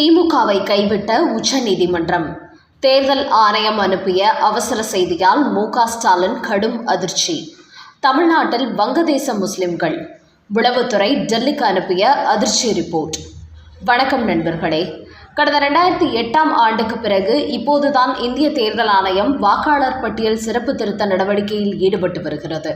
திமுகவை கைவிட்ட உச்சநீதிமன்றம். தேர்தல் ஆணையம் அனுப்பிய அவசர செய்தியால் மு ஸ்டாலின் கடும் அதிர்ச்சி. தமிழ்நாட்டில் வங்கதேச முஸ்லிம்கள். உளவுத்துறை டெல்லிக்கு அனுப்பிய அதிர்ச்சி ரிப்போர்ட். வணக்கம் நண்பர்களே. கடந்த ரெண்டாயிரத்தி எட்டாம் ஆண்டுக்கு பிறகு இப்போதுதான் இந்திய தேர்தல் ஆணையம் வாக்காளர் பட்டியல் சிறப்பு திருத்த நடவடிக்கையில் ஈடுபட்டு வருகிறது.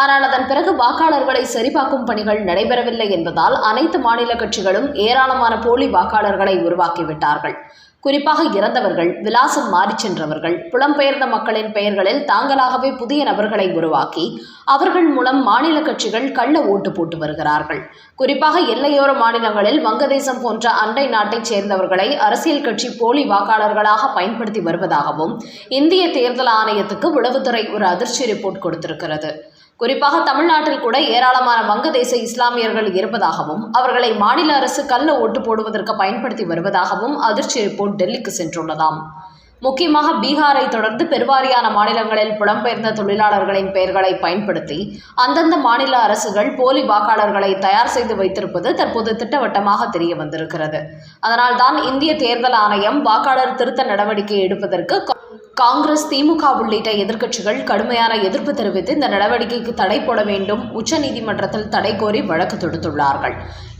ஆனால் அதன் பிறகு வாக்காளர்களை சரிபார்க்கும் பணிகள் நடைபெறவில்லை என்பதால் அனைத்து மாநில கட்சிகளும் ஏராளமான போலி வாக்காளர்களை உருவாக்கிவிட்டார்கள். குறிப்பாக இறந்தவர்கள் விலாசம் மாறிச் சென்றவர்கள் புலம்பெயர்ந்த மக்களின் பெயர்களில் தாங்களாகவே புதிய நபர்களை உருவாக்கி அவர்கள் மூலம் மாநில கட்சிகள் கள்ள ஓட்டு போட்டு வருகிறார்கள். குறிப்பாக எல்லையோர மாநிலங்களில் வங்கதேசம் போன்ற அண்டை நாட்டைச் சேர்ந்தவர்களை அரசியல் கட்சி போலி வாக்காளர்களாக பயன்படுத்தி வருவதாகவும் இந்திய தேர்தல் ஆணையத்துக்கு உளவுத்துறை ஒரு அதிர்ச்சி ரிப்போர்ட் கொடுத்திருக்கிறது. குறிப்பாக தமிழ்நாட்டில் கூட ஏராளமான வங்கதேச இஸ்லாமியர்கள் இருப்பதாகவும் அவர்களை மாநில அரசு கள்ள ஓட்டு போடுவதற்கு பயன்படுத்தி வருவதாகவும் அதிர்ச்சி ரிப்போர்ட் டெல்லிக்கு சென்றுள்ளதாம். முக்கியமாக பீகாரை தொடர்ந்து பெருவாரியான மாநிலங்களில் புலம்பெயர்ந்த தொழிலாளர்களின் பெயர்களை பயன்படுத்தி அந்தந்த மாநில அரசுகள் போலி வாக்காளர்களை தயார் செய்து வைத்திருப்பது தற்போது திட்டவட்டமாக தெரிய வந்திருக்கிறது. அதனால்தான் இந்திய தேர்தல் ஆணையம் வாக்காளர் திருத்த நடவடிக்கை எடுப்பதற்கு காங்கிரஸ் திமுக உள்ளிட்ட எதிர்க்கட்சிகள் கடுமையான எதிர்ப்பு தெரிவித்து இந்த நடவடிக்கைக்கு தடை போட வேண்டும் உச்சநீதிமன்றத்தில் தடை கோரி வழக்கு தொடுத்துள்ளார்கள்.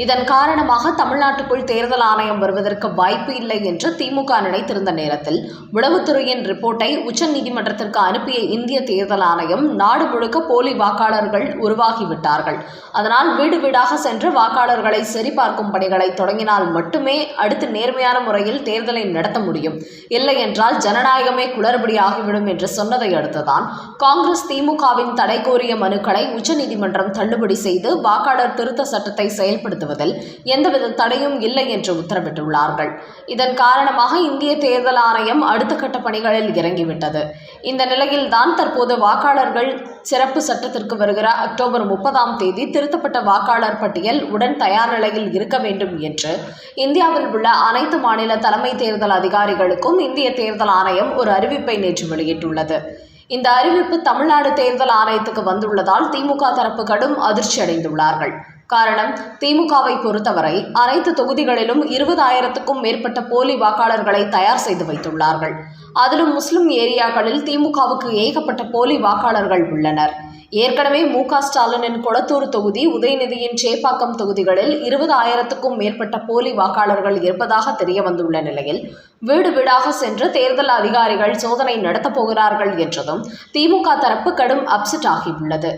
இதன் காரணமாக தமிழ்நாட்டுக்குள் தேர்தல் ஆணையம் வருவதற்கு வாய்ப்பு இல்லை என்று திமுக நினைத்திருந்த நேரத்தில் உளவுத்துறையின் ரிப்போர்ட்டை உச்சநீதிமன்றத்திற்கு அனுப்பிய இந்திய தேர்தல் ஆணையம் நாடு முழுக்க போலி வாக்காளர்கள் உருவாகிவிட்டார்கள். அதனால் வீடு வீடாக சென்று வாக்காளர்களை சரிபார்க்கும் பணிகளை தொடங்கினால் மட்டுமே அடுத்து நேர்மையான முறையில் தேர்தலை நடத்த முடியும். இல்லை என்றால் ஜனநாயகமே குளறுபடி ஆகிவிடும் என்று சொன்னதை அடுத்துதான் காங்கிரஸ் திமுகவின் தடை கோரிய மனுக்களை உச்சநீதிமன்றம் தள்ளுபடி செய்து வாக்காளர் திருத்த சட்டத்தை செயல்படுத்துவதில் எந்தவித தடையும் இல்லை என்று உத்தரவிட்டுள்ளார்கள். இதன் காரணமாக இந்திய தேர்தல் ஆணையம் அடுத்த கட்ட பணிகளில் இறங்கிவிட்டது. இந்த நிலையில்தான் தற்போது வாக்காளர்கள் சிறப்பு சட்டத்திற்கு வருகிற அக்டோபர் முப்பதாம் தேதி திருத்தப்பட்ட வாக்காளர் பட்டியல் உடன் தயார் நிலையில் இருக்க வேண்டும் என்று இந்தியாவில் உள்ள அனைத்து மாநில தலைமை தேர்தல் அதிகாரிகளுக்கும் இந்திய தேர்தல் ஆணையம் ஒரு அறிவிப்பை நேற்று வெளியிட்டுள்ளது. இந்த அறிவிப்பு தமிழ்நாடு தேர்தல் ஆணையத்துக்கு வந்துள்ளதால் திமுக தரப்பு கடும் அதிர்ச்சி அடைந்துள்ளார்கள். காரணம் திமுகவை பொறுத்தவரை அனைத்து தொகுதிகளிலும் இருபதாயிரத்துக்கும் மேற்பட்ட போலி வாக்காளர்களை தயார் செய்து வைத்துள்ளார்கள். அதிலும் முஸ்லிம் ஏரியாக்களில் திமுகவுக்கு ஏகப்பட்ட போலி வாக்காளர்கள் உள்ளனர். ஏற்கனவே மு க ஸ்டாலினின் கொளத்தூர் தொகுதி உதயநிதியின் சேப்பாக்கம் தொகுதிகளில் இருபது ஆயிரத்துக்கும் மேற்பட்ட போலி வாக்காளர்கள் இருப்பதாக தெரிய வந்துள்ள நிலையில் வீடு வீடாக சென்று தேர்தல் அதிகாரிகள் சோதனை நடத்தப் போகிறார்கள் என்றதும் திமுக தரப்பு கடும் அப்செட் ஆகியுள்ளது.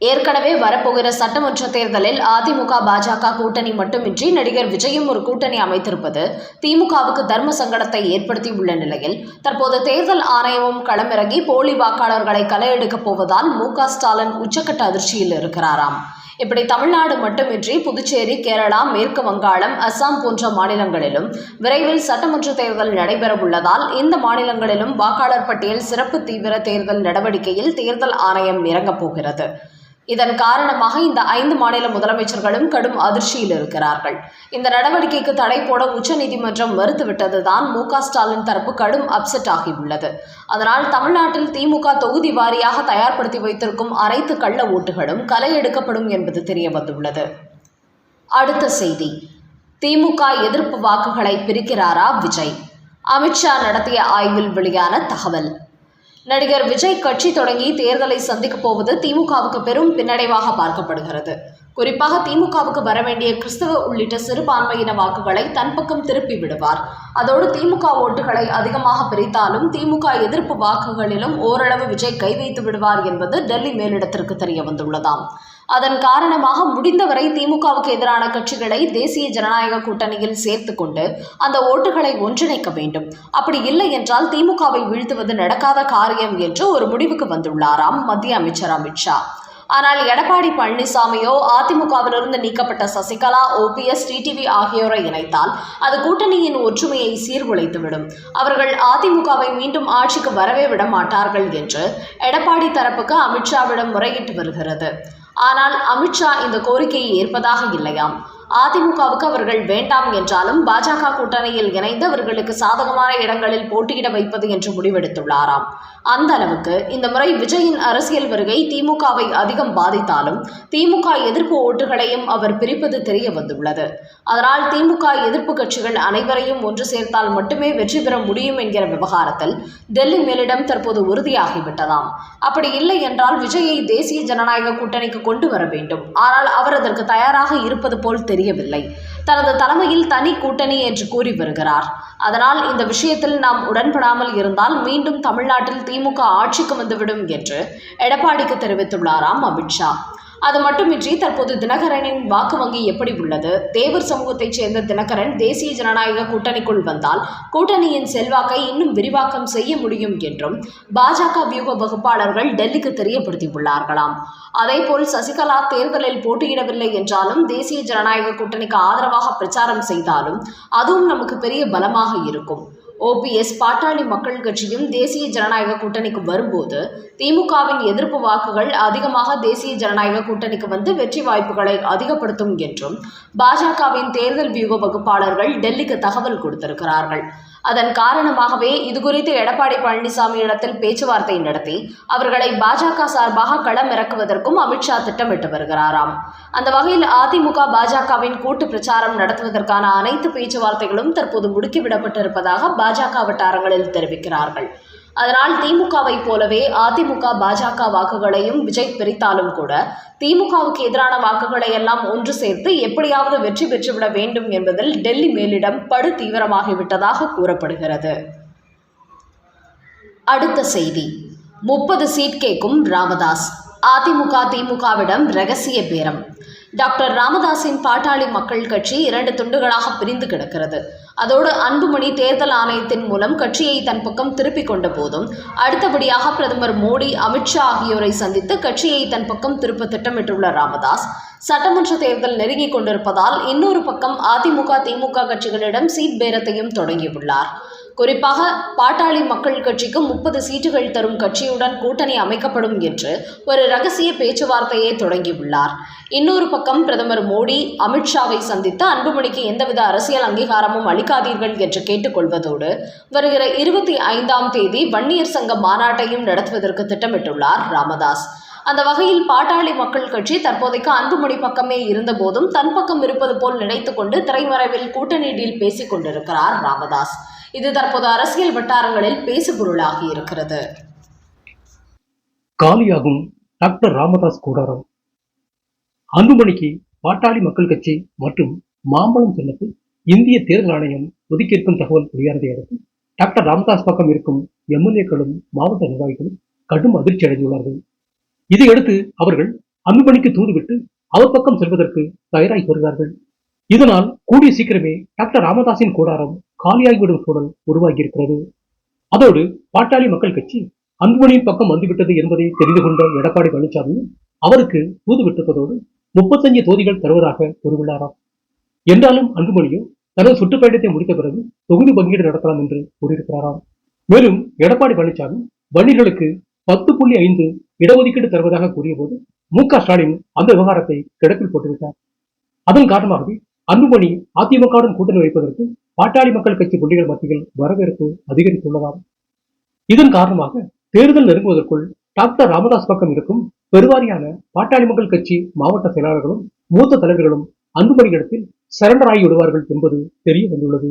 ஏற்கனவே வரப்போகிற சட்டமன்ற தேர்தலில் அதிமுக பாஜக கூட்டணி மட்டுமின்றி நடிகர் விஜயும் ஒரு கூட்டணி அமைத்திருப்பது திமுகவுக்கு தர்ம சங்கடத்தை ஏற்படுத்தி உள்ள நிலையில் தற்போது தேர்தல் ஆணையமும் களமிறங்கி போலி வாக்காளர்களை களையெடுக்கப் போவதால் மு ஸ்டாலின் உச்சக்கட்ட அதிர்ச்சியில் இருக்கிறாராம். இப்படி தமிழ்நாடு மட்டுமின்றி புதுச்சேரி கேரளா மேற்கு வங்காளம் அஸ்ஸாம் போன்ற மாநிலங்களிலும் விரைவில் சட்டமன்ற தேர்தல் நடைபெறவுள்ளதால் இந்த மாநிலங்களிலும் வாக்காளர் பட்டியல் சிறப்பு தீவிர தேர்தல் நடவடிக்கையில் தேர்தல் ஆணையம் இறங்கப் போகிறது. இதன் காரணமாக இந்த ஐந்து மாநில முதலமைச்சர்களும் கடும் அதிர்ச்சியில் இருக்கிறார்கள். இந்த நடவடிக்கைக்கு தடை போட உச்சநீதிமன்றம் மறுத்துவிட்டதுதான் மு க ஸ்டாலின் தரப்பு கடும் அப்செட் ஆகியுள்ளது. அதனால் தமிழ்நாட்டில் திமுக தொகுதி வாரியாக தயார்படுத்தி வைத்திருக்கும் அனைத்து கள்ள ஓட்டுகளும் களை எடுக்கப்படும் என்பது தெரிய வந்துள்ளது அடுத்த செய்தி. திமுக எதிர்ப்பு வாக்குகளை பிரிக்கிறாரா விஜய்? அமித்ஷா நடத்திய ஆய்வில் வெளியான தகவல். நடிகர் விஜய் கட்சி தொடங்கி தேர்தலை சந்திக்கப் போவது திமுகவுக்கு பெரும் பின்னடைவாக பார்க்கப்படுகிறது. குறிப்பாக திமுகவுக்கு வரவேண்டிய கிறிஸ்தவ உள்ளிட்ட சிறுபான்மையின வாக்குகளை தன் பக்கம் திருப்பி விடுவார். அதோடு திமுக ஓட்டுகளை அதிகமாக பிரித்தாலும் திமுக எதிர்ப்பு வாக்குகளிலும் ஓரளவு விஜய் கை வைத்து விடுவார் என்பது டெல்லி மேலிடத்திற்கு தெரிய வந்துள்ளதாம். அதன் காரணமாக முடிந்தவரை திமுகவுக்கு எதிரான கட்சிகளை தேசிய ஜனநாயக கூட்டணியில் சேர்த்து கொண்டு அந்த ஓட்டுகளை ஒன்றிணைக்க வேண்டும். அப்படி இல்லை என்றால் திமுகவை வீழ்த்துவது நடக்காத காரியம் என்று ஒரு முடிவுக்கு வந்துள்ளாராம் மத்திய அமைச்சர் அமித்ஷா. ஆனால் எடப்பாடி பழனிசாமியோ அதிமுகவிலிருந்து நீக்கப்பட்ட சசிகலா ஓபிஎஸ் டிடிவி ஆகியோரை இணைத்தால் அது கூட்டணியின் ஒற்றுமையை சீர்குலைத்துவிடும். அவர்கள் அதிமுகவை மீண்டும் ஆட்சிக்கு வரவே விட மாட்டார்கள் என்று எடப்பாடி தரப்புக்கு அமித்ஷாவிடம் முறையிட்டு வருகிறது. ஆனால் அமித்ஷா இந்த கோரிக்கையை ஏற்பதாக இல்லையாம். அதிமுகவுக்கு அவர்கள் வேண்டாம் என்றாலும் பாஜக கூட்டணியில் இணைந்து அவர்களுக்கு சாதகமான இடங்களில் போட்டியிட வைப்பது என்று முடிவெடுத்துள்ளாராம். அந்த அளவுக்கு இந்த முறை விஜயின் அரசியல் வருகை திமுகவை அதிகம் பாதித்தாலும் திமுக எதிர்ப்பு ஓட்டுகளையும் அவர் பிரிப்பது தெரிய வந்துள்ளது. அதனால் திமுக எதிர்ப்பு கட்சிகள் அனைவரையும் ஒன்று சேர்த்தால் மட்டுமே வெற்றி பெற முடியும் என்கிற விவகாரத்தில் டெல்லி மேலிடம் தற்போது உறுதியாகிவிட்டதாம். அப்படி இல்லை என்றால் விஜயை தேசிய ஜனநாயக கூட்டணிக்கு கொண்டு வர வேண்டும். ஆனால் அவர் அதற்கு தயாராக இருப்பது போல் தெரியும் தெரியவில்லை. தனது தலைமையில் தனி கூட்டணி என்று கூறி வருகிறார். அதனால் இந்த விஷயத்தில் நாம் உடன்படாமல் இருந்தால் மீண்டும் தமிழ்நாட்டில் திமுக ஆட்சிக்கு வந்துவிடும் என்று எடப்பாடிக்கு தெரிவித்துள்ளாராம் அமித்ஷா. அது மட்டுமின்றி தற்போது தினகரனின் வாக்கு வங்கி எப்படி உள்ளது? தேவர் சமூகத்தைச் சேர்ந்த தினகரன் தேசிய ஜனநாயக கூட்டணிக்குள் வந்தால் கூட்டணியின் செல்வாக்கை இன்னும் விரிவாக்கம் செய்ய முடியும் என்றும் பாஜக வியூக வகுப்பாளர்கள் டெல்லிக்கு தெரியப்படுத்தியுள்ளார்களாம். அதேபோல் சசிகலா தேர்தலில் போட்டியிடவில்லை என்றாலும் தேசிய ஜனநாயக கூட்டணிக்கு ஆதரவாக பிரச்சாரம் செய்தாலும் அதுவும் நமக்கு பெரிய பலமாக இருக்கும். ஓபிஎஸ் பாட்டாளி மக்கள் கட்சியும் தேசிய ஜனநாயக கூட்டணிக்கு வரும்போது திமுகவின் எதிர்ப்பு வாக்குகள் அதிகமாக தேசிய ஜனநாயக கூட்டணிக்கு வந்து வெற்றி வாய்ப்புகளை அதிகப்படுத்தும் என்றும் பாஜகவின் தேர்தல் வியூக வகுப்பாளர்கள் டெல்லிக்கு தகவல் கொடுத்திருக்கிறார்கள். அதன் காரணமாகவே இதுகுறித்து எடப்பாடி பழனிசாமி இடத்தில் பேச்சுவார்த்தை நடத்தி அவர்களை பாஜக சார்பாக களம் இறக்குவதற்கும் அமித்ஷா திட்டமிட்டு வருகிறாராம். அந்த வகையில் அதிமுக பாஜகவின் கூட்டு பிரச்சாரம் நடத்துவதற்கான அனைத்து பேச்சுவார்த்தைகளும் தற்போது முடுக்கிவிடப்பட்டிருப்பதாக பாஜக வட்டாரங்களில் தெரிவிக்கிறார்கள். அதனால் திமுகவை போலவே அதிமுக பாஜக வாக்குகளையும் விஜய் பிரித்தாலும் கூட திமுகவுக்கு எதிரான வாக்குகளை எல்லாம் ஒன்று சேர்த்து எப்படியாவது வெற்றி பெற்றுவிட வேண்டும் என்பதில் டெல்லி மேலிடம் படு தீவிரமாகிவிட்டதாக கூறப்படுகிறது. அடுத்த செய்தி. முப்பது சீட் கேட்கும் ராமதாஸ். அதிமுக திமுகவிடம் ரகசிய பேரம். டாக்டர் ராமதாஸின் பாட்டாளி மக்கள் கட்சி இரண்டு துண்டுகளாக பிரிந்து கிடக்கிறது. அதோடு அன்புமணி தேர்தல் ஆணையத்தின் மூலம் கட்சியை தன் பக்கம் திருப்பிக் கொண்ட போதும் அடுத்தபடியாக பிரதமர் மோடி அமித்ஷா ஆகியோரை சந்தித்து கட்சியை தன் பக்கம் திருப்ப திட்டமிட்டுள்ள ராமதாஸ் சட்டமன்ற தேர்தல் நெருங்கிக் கொண்டிருப்பதால் இன்னொரு பக்கம் அதிமுக திமுக கட்சிகளிடம் சீட் பேரத்தையும் தொடங்கியுள்ளார். குறிப்பாக பாட்டாளி மக்கள் கட்சிக்கு முப்பது சீட்டுகள் தரும் கட்சியுடன் கூட்டணி அமைக்கப்படும் என்று ஒரு ரகசிய பேச்சுவார்த்தையை தொடங்கியுள்ளார். இன்னொரு பக்கம் பிரதமர் மோடி அமித்ஷாவை சந்தித்து அன்புமணிக்கு எந்தவித அரசியல் அங்கீகாரமும் அளிக்காதீர்கள் என்று கேட்டுக்கொள்வதோடு வருகிற இருபத்தி ஐந்தாம் தேதி வன்னியர் சங்க மாநாட்டையும் நடத்துவதற்கு திட்டமிட்டுள்ளார் ராமதாஸ். அந்த வகையில் பாட்டாளி மக்கள் கட்சி தற்போதைக்கு அன்புமணி பக்கமே இருந்த போதும் தன் பக்கம் இருப்பது போல் நினைத்துக்கொண்டு திரைமறைவில் கூட்டணி டீல் பேசிக் கொண்டிருக்கிறார் ராமதாஸ். இது தற்போது அரசியல் வட்டாரங்களில் பேசுபொருளாகி இருக்கிறது. காலியாகும் டாக்டர் ராமதாஸ் கூடாரம். அன்புமணிக்கு பாட்டாளி மக்கள் கட்சி மற்றும் மாம்பழம் சின்னத்தில் இந்திய தேர்தல் ஆணையம் ஒதுக்கியிருக்கும் தகவல் வெளியானதை அடுத்து டாக்டர் ராமதாஸ் பக்கம் இருக்கும் எம்எல்ஏக்களும் மாவட்ட நிர்வாகிகளும் கடும் அதிர்ச்சி அடைந்துள்ளார்கள். இதையடுத்து அவர்கள் அன்புமணிக்கு தூதுவிட்டு அவர் பக்கம் செல்வதற்கு தயாராகி வருகிறார்கள். இதனால் கூடிய சீக்கிரமே டாக்டர் ராமதாஸின் கூடாரம் காலியாகிவிடும் சூழல் உருவாகியிருக்கிறது. அதோடு பாட்டாளி மக்கள் கட்சி அன்புமணியின் பக்கம் வந்துவிட்டது என்பதை தெரிந்து கொண்ட எடப்பாடி பழனிசாமி அவருக்கு தூது விட்டிருப்பதோடு முப்பத்தஞ்சு தொகுதிகள் தருவதாக கூறியுள்ளாராம். என்றாலும் அன்புமணியோ தனது சுற்றுப்பயணத்தை முடித்த பிறகு தொகுதி பங்கீடு நடத்தலாம் என்று கூறியிருக்கிறாராம். மேலும் எடப்பாடி பழனிசாமி வன்னியர்களுக்கு பத்து புள்ளி ஐந்து இடஒதுக்கீடு தருவதாக கூறியபோது மு க ஸ்டாலின் அந்த விவகாரத்தை கிடப்பில் போட்டுவிட்டார். அதன் காரணமாகவே அன்புமணி அதிமுகவுடன் கூட்டணி வைப்பதற்கு பாட்டாளி மக்கள் கட்சி புள்ளிகள் மத்தியில் வரவேற்பு அதிகரித்துள்ளதாகும். இதன் காரணமாக தேர்தல் நெருங்குவதற்குள் டாக்டர் ராமதாஸ் பக்கம் இருக்கும் பெருவாரியான பாட்டாளி மக்கள் கட்சி மாவட்ட செயலாளர்களும் மூத்த தலைவர்களும் அன்புமணி இடத்தில் சரண்டர் ஆகி விடுவார்கள் என்பது தெரிய வந்துள்ளது.